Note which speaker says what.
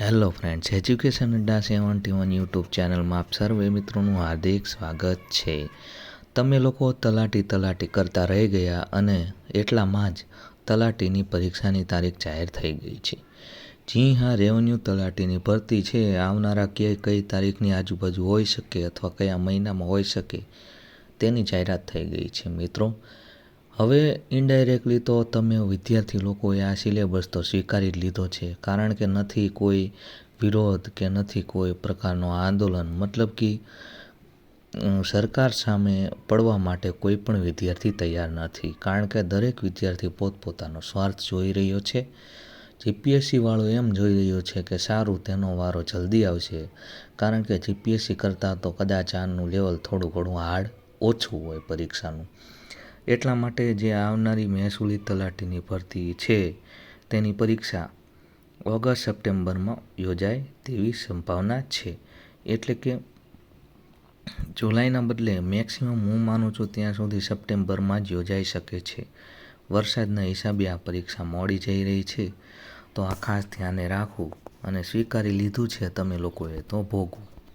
Speaker 1: Hello friends education Adda seventy one YouTube ચેનલમાં આપ સર્વે મિત્રોનું હાર્દિક સ્વાગત છે. તમે લોકો તલાટી તલાટી કરતા રહી ગયા અને એટલામાં જ તલાટીની પરીક્ષાની તારીખ જાહેર થઈ ગઈ છે. જી હા રેવન્યુ તલાટીની ભરતી છે. આવનારા ક્યાંય કઈ તારીખની આજુબાજુ હોઈ શકે અથવા કયા મહિનામાં હોઈ શકે તેની જાહેરાત થઈ ગઈ છે મિત્રો. હવે ઇનડાયરેક્ટલી તો તમે વિદ્યાર્થી લોકોએ આ સિલેબસ તો સ્વીકારી જ લીધો છે. કારણ કે નથી કોઈ વિરોધ કે નથી કોઈ પ્રકારનો આંદોલન. મતલબ કે સરકાર સામે પડવા માટે કોઈ પણ વિદ્યાર્થી તૈયાર નથી. કારણ કે દરેક વિદ્યાર્થી પોતપોતાનો સ્વાર્થ જોઈ રહ્યો છે. જીપીએસસી વાળો એમ જોઈ રહ્યો છે કે સારું તેનો વારો જલ્દી આવશે. કારણ કે જીપીએસસી કરતાં તો કદાચ આનું લેવલ થોડું ઘણું હાર્ડ ઓછું હોય પરીક્ષાનું. એટલા માટે જે આવનારી મહેસૂલી તલાટીની ભરતી છે, તેની પરીક્ષા ઓગસ્ટ સપ્ટેમ્બરમાં યોજાય તેવી સંભાવના છે. એટલે કે જુલાઈના બદલે મેક્સિમમ હું માનું છું ત્યાં સુધી સપ્ટેમ્બરમાં જ યોજાઈ શકે છે. વરસાદના હિસાબે આ પરીક્ષા મોડી જઈ રહી છે. તો આ ખાસ ધ્યાને રાખવું અને સ્વીકારી લીધું છે તમે લોકોએ તો ભોગવું.